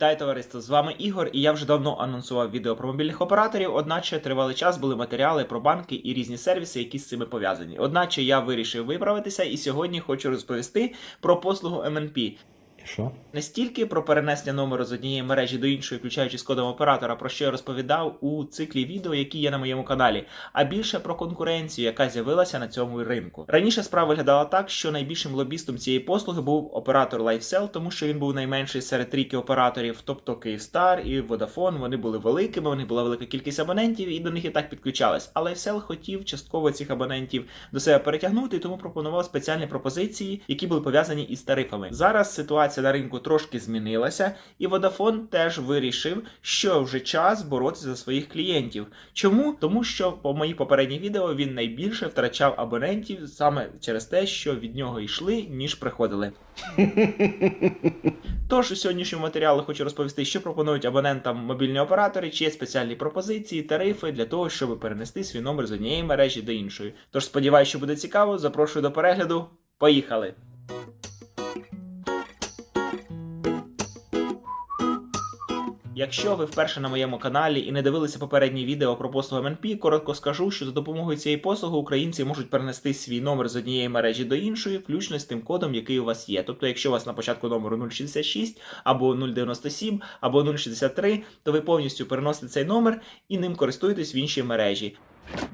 Вітаю товариство! З вами Ігор, і я вже давно анонсував відео про мобільних операторів, одначе тривалий час були матеріали про банки і різні сервіси, які з цими пов'язані. Одначе я вирішив виправитися і сьогодні хочу розповісти про послугу MNP. І що? Не стільки про перенесення номеру з однієї мережі до іншої, включаючи з кодом оператора, про що я розповідав у циклі відео, які є на моєму каналі, а більше про конкуренцію, яка з'явилася на цьому ринку. Раніше справа виглядала так, що найбільшим лобістом цієї послуги був оператор LifeCell, тому що він був найменший серед трійки операторів, тобто Kyivstar і Vodafone. Вони були великими, у них була велика кількість абонентів, і до них і так підключались. А LifeCell хотів частково цих абонентів до себе перетягнути, тому пропонував спеціальні пропозиції, які були пов'язані із тарифами. Зараз ситуація на ринку трошки змінилася, і Vodafone теж вирішив, що вже час боротися за своїх клієнтів. Чому? Тому що по моїх попередніх відео він найбільше втрачав абонентів саме через те, що від нього йшли, ніж приходили. Тож у сьогоднішньому матеріалі хочу розповісти, що пропонують абонентам мобільні оператори, чи є спеціальні пропозиції, тарифи для того, щоб перенести свій номер з однієї мережі до іншої. Тож сподіваюся, що буде цікаво. Запрошую до перегляду. Поїхали! Якщо ви вперше на моєму каналі і не дивилися попередні відео про послугу MNP, коротко скажу, що за допомогою цієї послуги українці можуть перенести свій номер з однієї мережі до іншої, включно з тим кодом, який у вас є. Тобто, якщо у вас на початку номеру 066 або 097 або 063, то ви повністю переносите цей номер і ним користуєтесь в іншій мережі.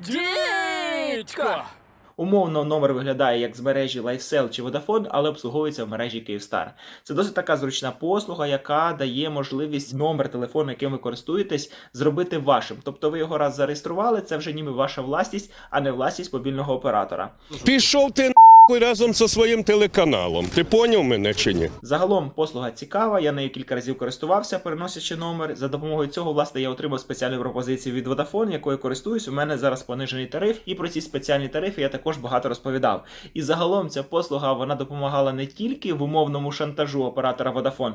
Дідько! Умовно номер виглядає як з мережі LifeSell чи Vodafone, але обслуговується в мережі Kyivstar. Це досить така зручна послуга, яка дає можливість номер телефону, яким ви користуєтесь, зробити вашим. Тобто ви його раз зареєстрували, це вже ніби ваша власність, а не власність мобільного оператора. Пішов ти разом зі своїм телеканалом. Ти поняв мене чи ні? Загалом послуга цікава, я нею кілька разів користувався, переносячи номер. За допомогою цього, власне, я отримав спеціальну пропозицію від Vodafone, якою користуюсь. У мене зараз понижений тариф, і про ці спеціальні тарифи я також багато розповідав. І загалом ця послуга вона допомагала не тільки в умовному шантажу оператора Vodafone,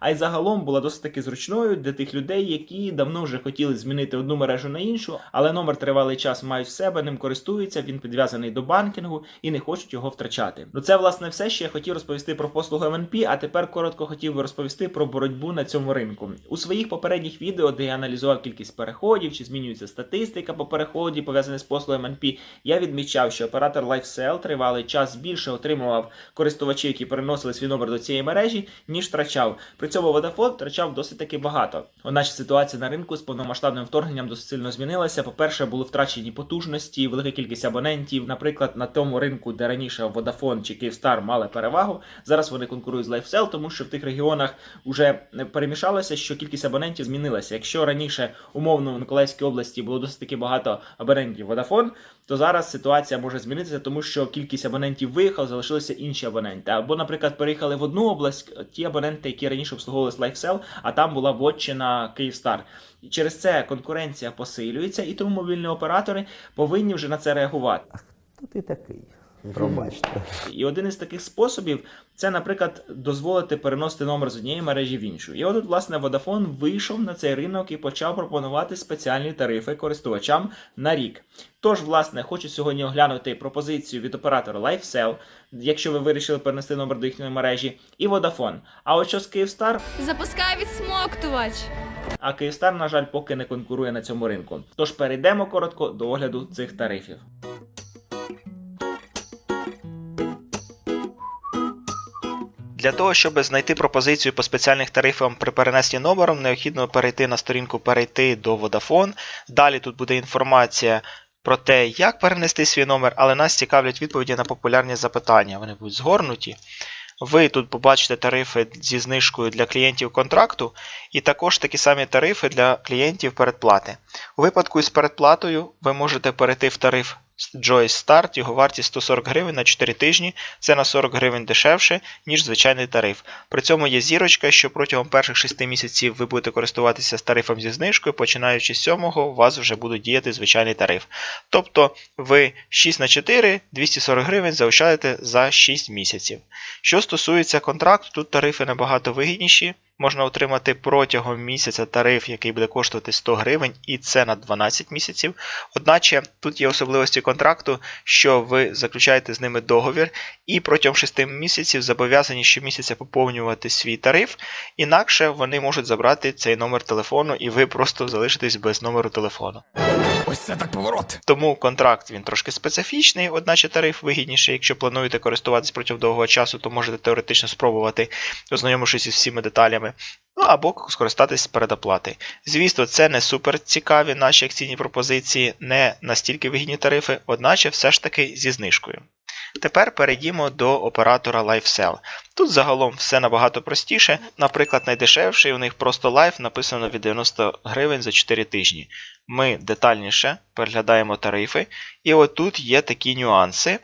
а й загалом була досить таки зручною для тих людей, які давно вже хотіли змінити одну мережу на іншу, але номер тривалий час мають в себе, ним користуються, він підв'язаний до банкінгу і не хочуть його втрачати. Ну це власне все, що я хотів розповісти про послугу MNP, а тепер коротко хотів би розповісти про боротьбу на цьому ринку. У своїх попередніх відео, де я аналізував кількість переходів, чи змінюється статистика по переході, пов'язаних з послугою MNP, я відмічав, що оператор LifeCell тривалий час більше отримував користувачів, які переносили свій номер до цієї мережі, ніж втрачав. При цьому Vodafone втрачав досить таки багато. Одначе ситуація на ринку з повномасштабним вторгненням досить сильно змінилася. По-перше, були втрачені потужності, велика кількість абонентів. Наприклад, на тому ринку, де раніше Vodafone чи Kyivstar мали перевагу, зараз вони конкурують з LifeCell, тому що в тих регіонах вже перемішалося, що кількість абонентів змінилася. Якщо раніше умовно в Миколаївській області було досить таки багато абонентів Vodafone, то зараз ситуація може змінитися, тому що кількість абонентів виїхала, залишилися інші абоненти. Або, наприклад, переїхали в одну область ті абоненти, які раніше обслуговувалися LifeCell, а там була вотчина Kyivstar. І через це конкуренція посилюється, і тому мобільні оператори повинні вже на це реагувати. Хто ти такий? Пробачте. І один із таких способів це, наприклад, дозволити переносити номер з однієї мережі в іншу. І от, власне, Vodafone вийшов на цей ринок і почав пропонувати спеціальні тарифи користувачам на рік. Тож, власне, хочу сьогодні оглянути пропозицію від оператора LifeCell, якщо ви вирішили перенести номер до їхньої мережі, і Vodafone. А от що з Kyivstar, Запускай відсмоктувач. а Kyivstar, на жаль, поки не конкурує на цьому ринку. Тож перейдемо коротко до огляду цих тарифів. Для того, щоб знайти пропозицію по спеціальних тарифам при перенесенні номером, необхідно перейти на сторінку перейти до Vodafone. Далі тут буде інформація про те, як перенести свій номер, але нас цікавлять відповіді на популярні запитання. Вони будуть згорнуті. Ви тут побачите тарифи зі знижкою для клієнтів контракту, і також такі самі тарифи для клієнтів передплати. У випадку із передплатою ви можете перейти в тариф Joyce Start, його вартість 140 гривень на 4 тижні, це на 40 гривень дешевше, ніж звичайний тариф. При цьому є зірочка, що протягом перших 6 місяців ви будете користуватися з тарифом зі знижкою, починаючи з 7 у вас вже буде діяти звичайний тариф. Тобто ви 6 на 4 240 гривень заощадите за 6 місяців. Що стосується контракту, тут тарифи набагато вигідніші. Можна отримати протягом місяця тариф, який буде коштувати 100 гривень, і це на 12 місяців. Одначе тут є особливості контракту, що ви заключаєте з ними договір, і протягом 6 місяців зобов'язані щомісяця поповнювати свій тариф, інакше вони можуть забрати цей номер телефону, і ви просто залишитесь без номеру телефону. Ось це так поворот. Тому контракт він трошки специфічний, одначе тариф вигідніший. Якщо плануєте користуватись протягом довгого часу, то можете теоретично спробувати, ознайомившись із всіма деталями. Ну або скористатись передоплати. Звісно, це не супер цікаві наші акційні пропозиції, не настільки вигідні тарифи, одначе все ж таки зі знижкою. Тепер перейдімо до оператора LifeSell. Тут загалом все набагато простіше. Наприклад, найдешевший у них просто Life написано від 90 гривень за 4 тижні. Ми детальніше переглядаємо тарифи, і отут є такі нюанси.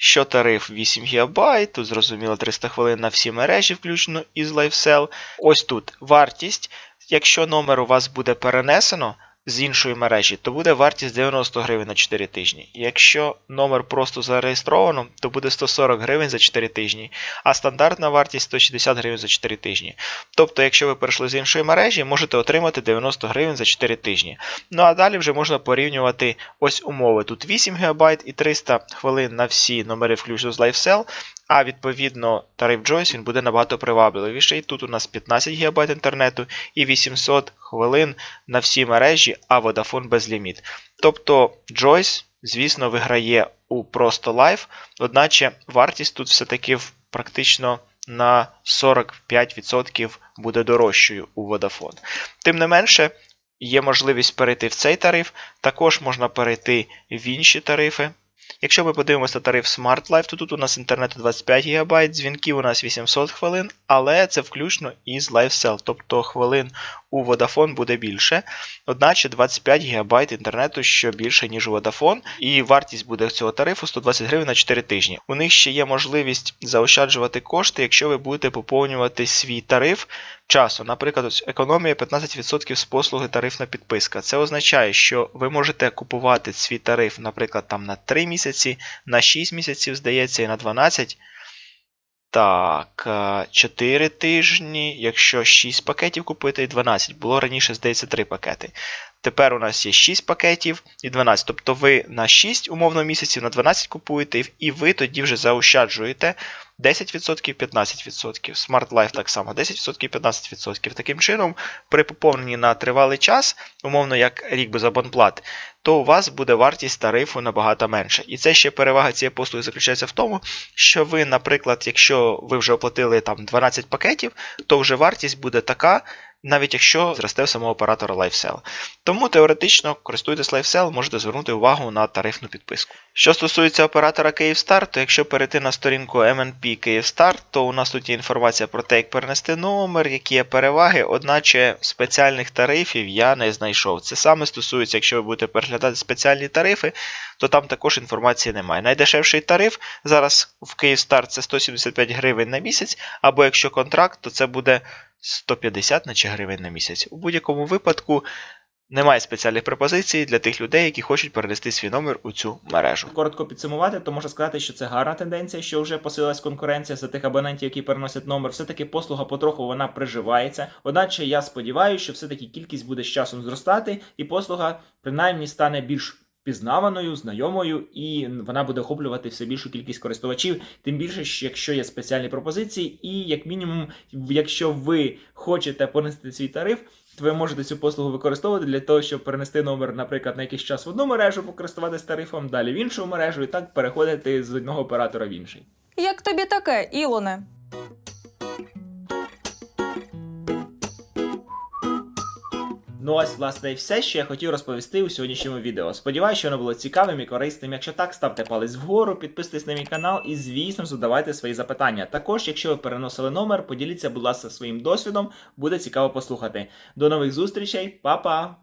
Що тариф 8 ГБ, тут зрозуміло 300 хвилин на всі мережі, включно із LifeSell. Ось тут вартість. Якщо номер у вас буде перенесено з іншої мережі, то буде вартість 90 гривень на 4 тижні. Якщо номер просто зареєстровано, то буде 140 гривень за 4 тижні, а стандартна вартість 160 гривень за 4 тижні. Тобто, якщо ви перейшли з іншої мережі, можете отримати 90 гривень за 4 тижні. Ну а далі вже можна порівнювати ось умови. Тут 8 ГБ і 300 хвилин на всі номери включно з LifeSell, а відповідно тариф Joyce він буде набагато привабливіший. Тут у нас 15 ГБ інтернету і 800 хвилин на всі мережі, а Vodafone безліміт. Тобто Joyce, звісно, виграє у просто Life, одначе вартість тут все-таки практично на 45% буде дорожчою у Vodafone. Тим не менше, є можливість перейти в цей тариф, також можна перейти в інші тарифи. Якщо ми подивимося тариф Smart Life, то тут у нас інтернету 25 ГБ, дзвінків у нас 800 хвилин, але це включно із LifeSell, тобто хвилин у Vodafone буде більше. Одначе 25 ГБ інтернету що більше, ніж у Vodafone, і вартість буде цього тарифу 120 гривень на 4 тижні. У них ще є можливість заощаджувати кошти, якщо ви будете поповнювати свій тариф часу. Наприклад, економія 15% з послуги тарифна підписка. Це означає, що ви можете купувати свій тариф, наприклад, там на 3 місяці, на 6 місяців, здається, і на 12. Так, 4 тижні, якщо 6 пакетів купити і 12. Було раніше, здається, 3 пакети. Тепер у нас є 6 пакетів і 12. Тобто ви на 6 умовно місяців, на 12 купуєте, і ви тоді вже заощаджуєте 10%, 15%. Smart Life так само 10%, 15%. Таким чином, при поповненні на тривалий час, умовно як рік без абонплат, то у вас буде вартість тарифу набагато менша. І це ще перевага цієї послуги заключається в тому, що ви, наприклад, якщо ви вже оплатили там 12 пакетів, то вже вартість буде така. Навіть якщо зросте в самого оператора LifeSell. Тому теоретично, користуйтесь LifeSell, можете звернути увагу на тарифну підписку. Що стосується оператора Kyivstar, то якщо перейти на сторінку MNP Kyivstar, то у нас тут є інформація про те, як перенести номер, які є переваги, одначе спеціальних тарифів я не знайшов. Це саме стосується, якщо ви будете переглядати спеціальні тарифи, то там також інформації немає. Найдешевший тариф зараз в Kyivstar це 175 гривень на місяць, або якщо контракт, то це буде 150 наче гривень на місяць. У будь-якому випадку немає спеціальних пропозицій для тих людей, які хочуть перенести свій номер у цю мережу. Коротко підсумувати, то можна сказати, що це гарна тенденція, що вже посилилась конкуренція за тих абонентів, які переносять номер. Все-таки послуга потроху вона приживається. Одначе я сподіваюся, що все-таки кількість буде з часом зростати, і послуга принаймні стане більш впізнаваною, знайомою, і вона буде охоплювати все більшу кількість користувачів. Тим більше, що якщо є спеціальні пропозиції, і як мінімум, якщо ви хочете понести свій тариф, то ви можете цю послугу використовувати для того, щоб перенести номер, наприклад, на якийсь час в одну мережу, покористуватися тарифом, далі в іншу мережу, і так переходити з одного оператора в інший. Як тобі таке, Ілоне? Ну ось, власне, і все, що я хотів розповісти у сьогоднішньому відео. Сподіваюся, що воно було цікавим і корисним. Якщо так, ставте палець вгору, підписуйтесь на мій канал і, звісно, задавайте свої запитання. Також, якщо ви переносили номер, поділіться, будь ласка, своїм досвідом, буде цікаво послухати. До нових зустрічей, па-па!